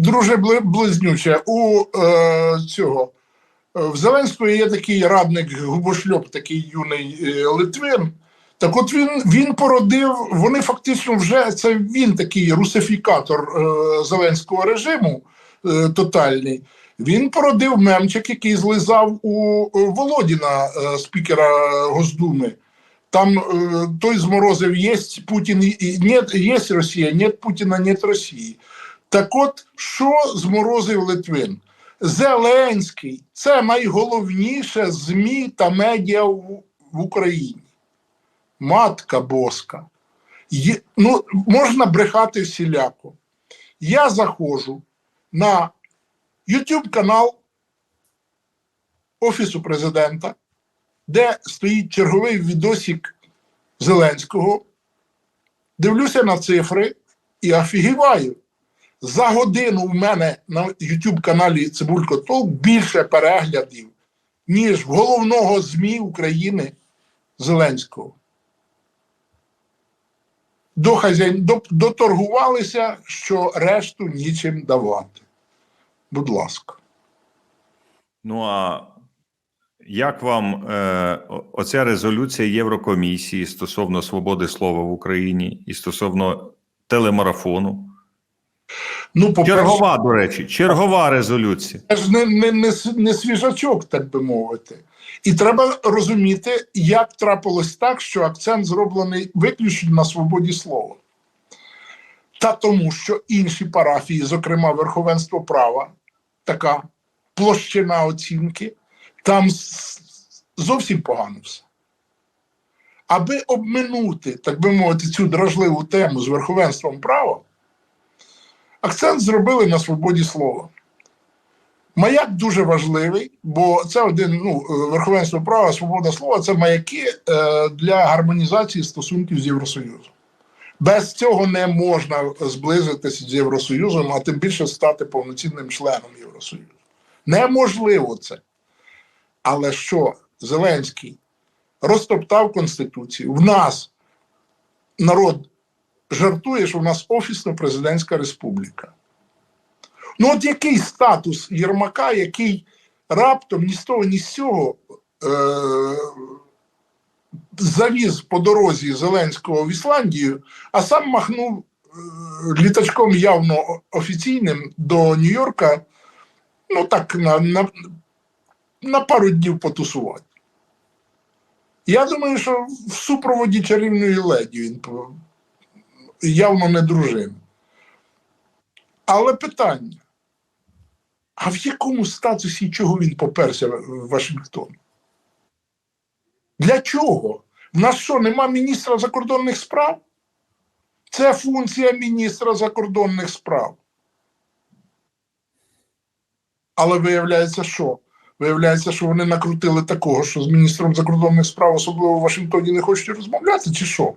друже близнюче, у е, цього е, в Зеленського є такий радник губошльоп, такий юний е, Литвин. Так от він, він породив, вони фактично вже це він такий русифікатор е, зеленського режиму е, тотальний. Він породив мемчик, який злизав у е, Володіна, е, спікера Госдуми. Там е, той зморозив єсть Путін і- і нет, є Росія, нет Путіна, нет Росії. Так от, що зморозив Литвин? Зеленський це найголовніше ЗМІ та медіа в, Україні. Матка боска. Є, ну, можна брехати всіляко. Я заходжу на YouTube канал Офісу президента, де стоїть черговий відосик Зеленського. Дивлюся на цифри і офігіваю. За годину в мене на YouTube каналі Цибулько Толк більше переглядів, ніж головного ЗМІ України Зеленського. До хазяїн, доторгувалися, що решту нічим давати. Будь ласка. Ну а як вам е, оця резолюція Єврокомісії стосовно свободи слова в Україні і стосовно телемарафону? Ну, Чергова, до речі, чергова резолюція. Це ж не, не, не, не свіжачок, так би мовити. І треба розуміти, як трапилось так, що акцент зроблений виключно на свободі слова. Та тому, що інші парафії, зокрема верховенство права, така площина оцінки, там зовсім погано все. Аби обминути, так би мовити, цю дражливу тему з верховенством права, акцент зробили на свободі слова. Маяк дуже важливий, бо це один ну, е, верховенство права, свобода слова це маяки е, для гармонізації стосунків з Євросоюзом. Без цього не можна зблизитися з Євросоюзом, а тим більше стати повноцінним членом Євросоюзу. Неможливо це. Але що Зеленський розтоптав Конституцію, в нас народ жартує, що в нас офісно-президентська республіка. Ну, от який статус Єрмака, який раптом ні з того, ні з цього е- завіз по дорозі Зеленського в Ісландію, а сам махнув е- літачком явно офіційним до Нью-Йорка, ну так, на, на, на пару днів потусувати. Я думаю, що в супроводі чарівної леді він явно не дружина. Але питання: а в якому статусі чого він поперся в Вашингтон? Для чого? В нас що, нема міністра закордонних справ? Це функція міністра закордонних справ. Але виявляється, що? Виявляється, що вони накрутили такого, що з міністром закордонних справ, особливо в Вашингтоні, не хочуть розмовляти, чи що?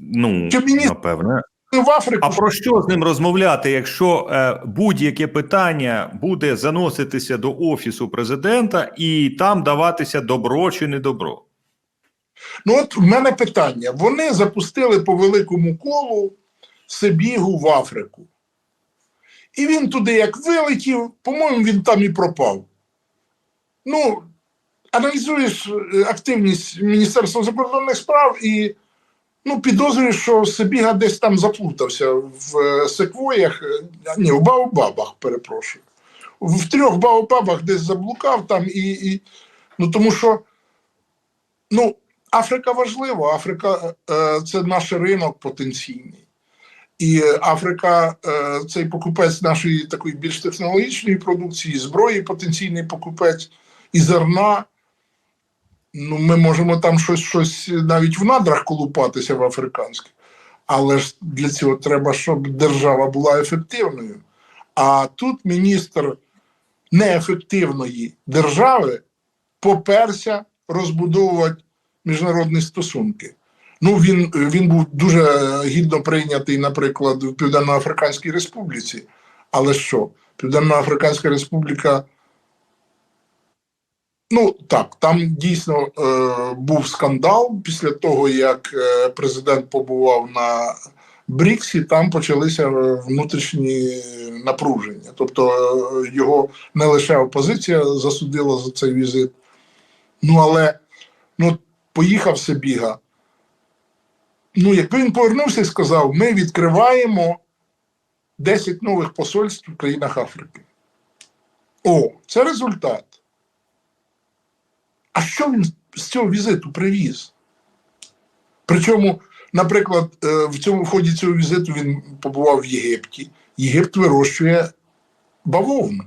Ну, Чи міністр- напевне. В Африку А про що з ним розмовляти, якщо е, будь-яке питання буде заноситися до офісу президента і там даватися добро чи не добро? Ну, от в мене питання: вони запустили по великому колу Сибігу в Африку. І він туди, як вилетів, по-моєму, він там і пропав. Ну, аналізуєш е, активність Міністерства закордонних справ і ну, підозрюєш, що Сибіга десь там заплутався в е, секвоях, е, ні, в Баобабах, перепрошую. В трьох Баобабах десь заблукав там і. і ну, тому що, ну, Африка важлива. Африка е, це наш ринок потенційний. І е, Африка е, цей покупець нашої такої більш технологічної продукції, зброї, потенційний покупець і зерна. Ну, ми можемо там щось, щось навіть в надрах колупатися в африканських. Але ж для цього треба, щоб держава була ефективною. А тут міністр неефективної держави поперся розбудовувати міжнародні стосунки. Ну, він, він був дуже гідно прийнятий, наприклад, в Південно-Африканській Республіці. Але що? Південно-Африканська Республіка. Ну так, там дійсно е, був скандал після того, як е, президент побував на БРІКС, і там почалися е, внутрішні напруження. Тобто е, його не лише опозиція засудила за цей візит, ну але ну, поїхав Себіга. Ну, якби він повернувся і сказав, ми відкриваємо 10 нових посольств в країнах Африки. О, це результат. А що він з цього візиту привіз? Причому, наприклад, е, в цьому в ході цього візиту він побував в Єгипті. Єгипт вирощує бавовну.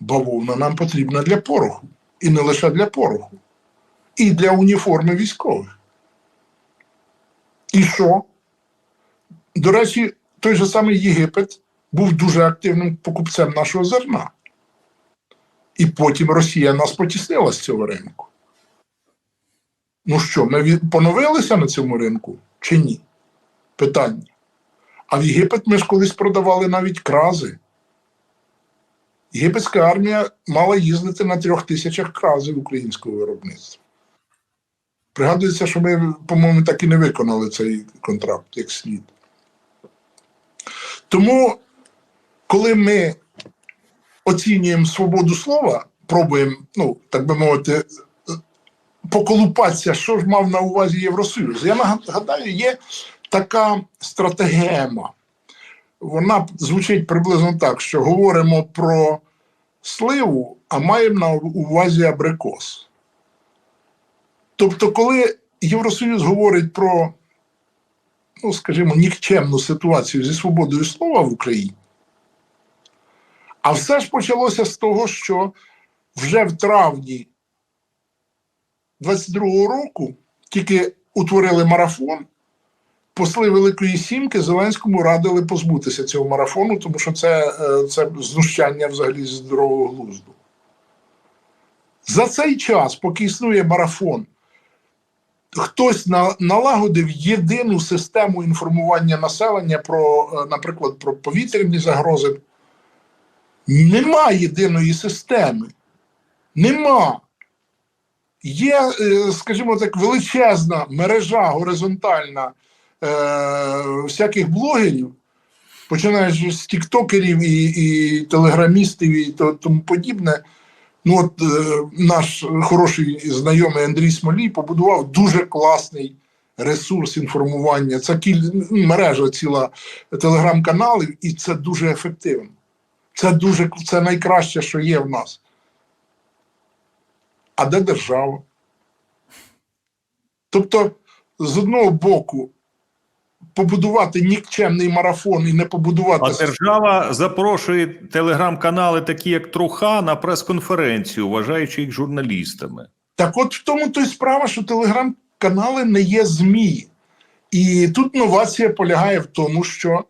Бавовна нам потрібна для пороху. І не лише для пороху, і для уніформи військових. І що? До речі, той же самий Єгипет був дуже активним покупцем нашого зерна. І потім Росія нас потіснила з цього ринку. Ну що, ми поновилися на цьому ринку чи ні? Питання. А в Єгипет ми ж колись продавали навіть крази. Єгипетська армія мала їздити на трьох тисячах кразів українського виробництва. Пригадується, що ми, по-моєму, так і не виконали цей контракт як слід. Тому, коли ми оцінюємо свободу слова, пробуємо, ну, так би мовити, поколупатися, що ж мав на увазі Євросоюз. Я нагадаю, є така стратегема. Вона звучить приблизно так, що говоримо про сливу, а маємо на увазі абрикос. Тобто, коли Євросоюз говорить про, ну, скажімо, нікчемну ситуацію зі свободою слова в Україні, а все ж почалося з того, що вже в травні 22-го року тільки утворили марафон. Посли Великої Сімки Зеленському радили позбутися цього марафону, тому що це, е, це знущання взагалі здорового глузду. За цей час, поки існує марафон, хтось на, налагодив єдину систему інформування населення про, е, наприклад, про повітряні загрози. Нема єдиної системи. Нема. Є, е, скажімо так, величезна мережа горизонтальна е, всяких блогерів, починаючи з тіктокерів і, і телеграмістів і то- тому подібне. Ну, от е, наш хороший знайомий Андрій Смолій побудував дуже класний ресурс інформування. Це кіль... мережа ціла телеграм-каналів, і це дуже ефективно. Це дуже це найкраще, що є в нас. А де держава? Тобто, з одного боку, побудувати нікчемний марафон і не побудувати А держава запрошує телеграм-канали, такі як Труха, на прес-конференцію, вважаючи їх журналістами. Так от в тому то й справа, що телеграм-канали не є ЗМІ. І тут новація полягає в тому, що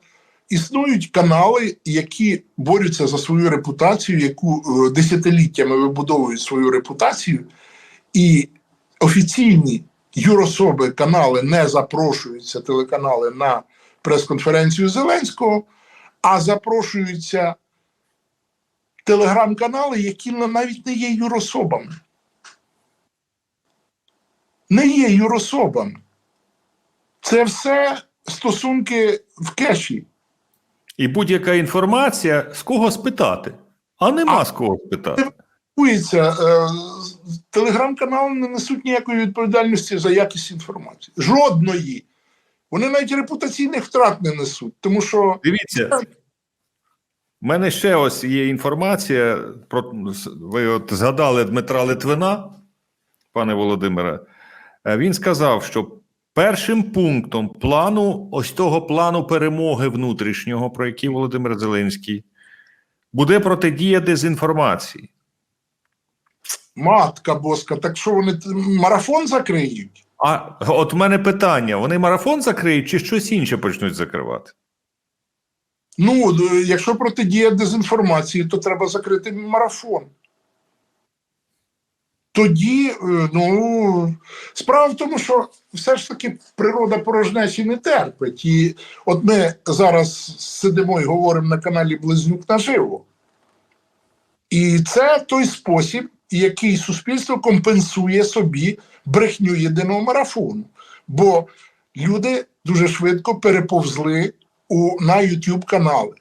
існують канали, які борються за свою репутацію, яку е, десятиліттями вибудовують свою репутацію, і офіційні юрособи канали не запрошуються, телеканали на прес-конференцію Зеленського, а запрошуються телеграм-канали, які навіть не є юрособами не є юрособами. Це все стосунки в кеші. І будь-яка інформація з кого спитати. А нема А- з кого спитати. Е, телеграм-канали не несуть ніякої відповідальності за якість інформації. Жодної. Вони навіть репутаційних втрат не несуть, тому що Дивіться, в мене ще ось є інформація. Про ви от згадали Дмитра Литвина, пане Володимире. Е, Він сказав, що першим пунктом плану, ось того плану перемоги внутрішнього, про який Володимир Зеленський, буде протидія дезінформації. матка боска, так що вони марафон закриють? А от в мене питання: вони марафон закриють чи щось інше почнуть закривати? Ну, якщо протидія дезінформації, то треба закрити марафон. Тоді, е, ну, справа в тому, що все ж таки природа порожнечі не терпить. І от ми зараз сидимо і говоримо на каналі Близнюк наживо. І це той спосіб, який суспільство компенсує собі брехню єдиного марафону. Бо люди дуже швидко переповзли у, на YouTube канали.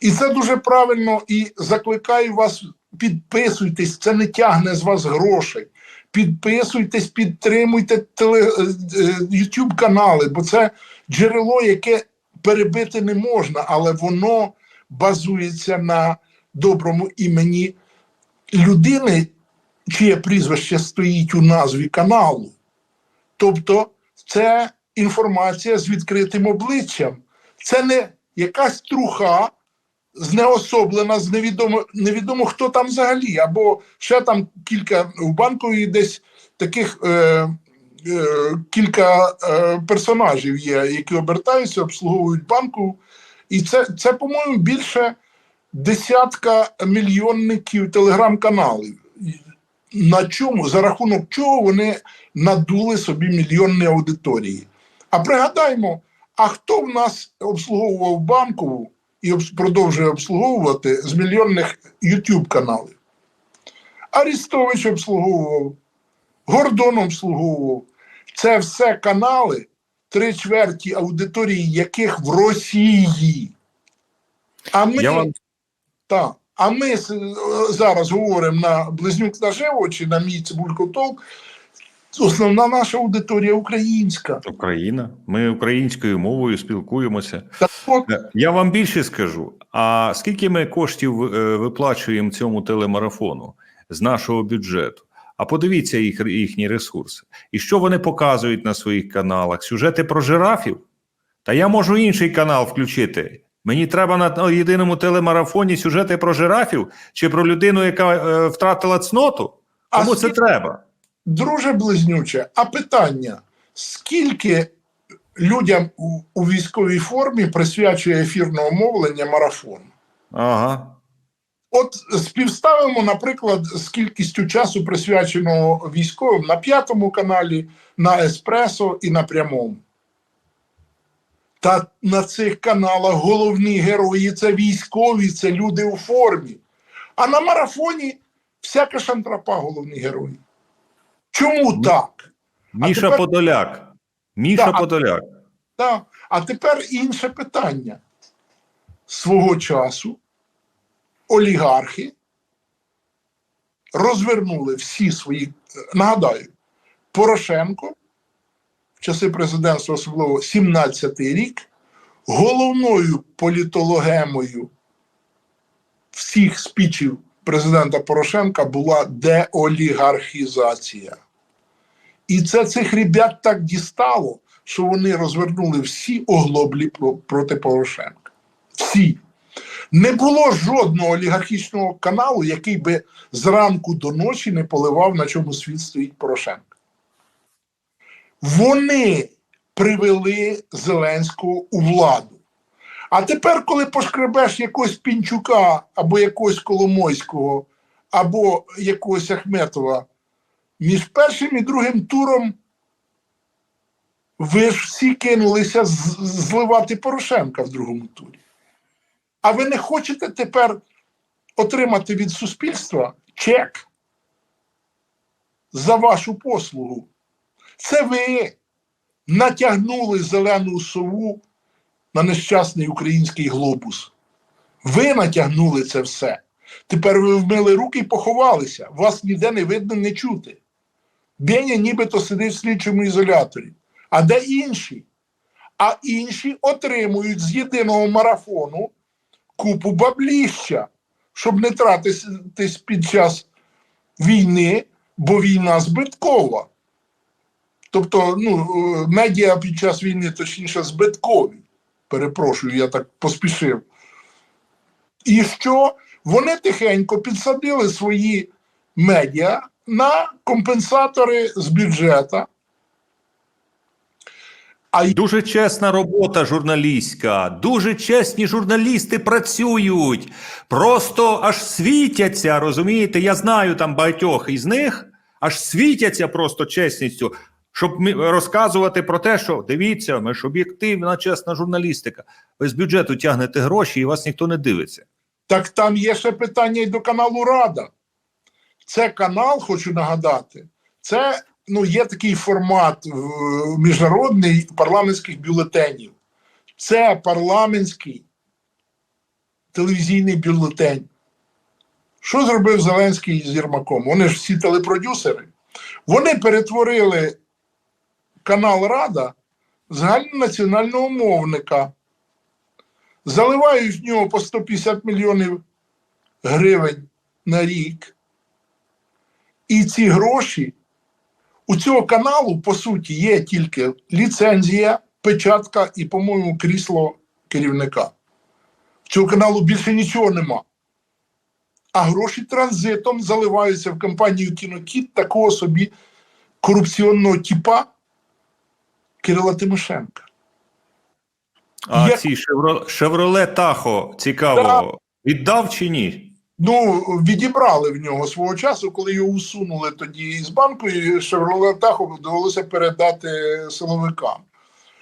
І це дуже правильно і закликаю вас, підписуйтесь, це не тягне з вас грошей. Підписуйтесь, підтримуйте теле, е, е, YouTube канали, бо це джерело, яке перебити не можна, але воно базується на доброму імені людини, чиє прізвище стоїть у назві каналу. Тобто, це інформація з відкритим обличчям. Це не якась труха знеособлена, з невідомо, невідомо хто там взагалі, або ще там кілька в банковій десь таких е, е, кілька е, персонажів є, які обертаються, обслуговують банку. І це, це по-моєму, більше десятка мільйонників телеграм-каналів. На чому, за рахунок чого вони надули собі мільйонні аудиторії. А пригадаймо, а хто в нас обслуговував банкову і продовжує обслуговувати з мільйонних YouTube каналів? Арістович обслуговував, Гордон обслуговував. Це все канали, три чверті аудиторії яких в Росії. А ми, Я вам та, а ми е, зараз говоримо на близнюк наживо чи на мій цибулько толк. Основна наша аудиторія українська. Україна. Ми українською мовою спілкуємося. Так Е, Я вам більше скажу. А скільки ми коштів е, виплачуємо цьому телемарафону з нашого бюджету? А подивіться їх їхні ресурси. І що вони показують на своїх каналах? Сюжети про жирафів? Та я можу інший канал включити. Мені треба на єдиному телемарафоні сюжети про жирафів чи про людину, яка е, втратила цноту? А Кому це скільки- треба? Друже близнюче, а питання: скільки людям у, у військовій формі присвячує ефірного мовлення марафон? Ага. От співставимо, наприклад, з кількістю часу, присвяченого військовим на п'ятому каналі, на Еспресо і на прямому. Та на цих каналах головні герої це військові, це люди у формі. А на марафоні всяка шантрапа головні герої. Чому так? Міша тепер- Подоляк. Міша Да, а- Подоляк. Так. А тепер інше питання. Свого часу олігархи розвернули всі свої. Нагадаю, Порошенко в часи президентства, особливо 17-й рік, головною політологемою всіх спічів президента Порошенка була деолігархізація. І це цих ребят так дістало, що вони розвернули всі оглоблі проти Порошенка. Всі. Не було жодного олігархічного каналу, який би зранку до ночі не поливав, на чому світ стоїть Порошенка. Вони привели Зеленського у владу. А тепер, коли пошкребеш якогось Пінчука або якогось Коломойського, або якогось Ахметова, між першим і другим туром ви ж всі кинулися зливати Порошенка в другому турі. А ви не хочете тепер отримати від суспільства чек за вашу послугу. Це ви натягнули зелену сову на нещасний український глобус. Ви натягнули це все. Тепер ви вмили руки і поховалися. Вас ніде не видно, не чути. Беня нібито сидить в слідчому ізоляторі. А де інші? А інші отримують з єдиного марафону купу бабліща, щоб не тратитись під час війни, бо війна збиткова. Тобто, ну, медіа під час війни, точніше, збиткові. Перепрошую, я так поспішив. І що вони тихенько підсадили свої медіа на компенсатори з бюджету. А Дуже чесна робота журналістська. Дуже чесні журналісти працюють. Просто аж світяться. Розумієте? Я знаю там багатьох із них, аж світяться просто чесністю, щоб розказувати про те, що дивіться, ми ж об'єктивна, чесна журналістика. Ви з бюджету тягнете гроші і вас ніхто не дивиться. Так там є ще питання і до каналу Рада. Це канал, хочу нагадати, це ну, є такий формат е, міжнародний парламентських бюлетенів. Це парламентський телевізійний бюлетень. Що зробив Зеленський з Єрмаком? Вони ж всі телепродюсери. Вони перетворили канал Рада загальнонаціонального мовника, заливають в нього по 150 мільйонів гривень на рік. І ці гроші у цього каналу, по суті, є тільки ліцензія, печатка і, по-моєму, крісло керівника. В цього каналу більше нічого нема. А гроші транзитом заливаються в компанію Кінокіт такого собі корупційного типа Кирила Тимошенка. А Є- ці шевро... Шевроле Тахо цікаво, віддав чи ні? Ну, відібрали в нього свого часу, коли його усунули тоді із банку, і Шевроле довелося передати силовикам.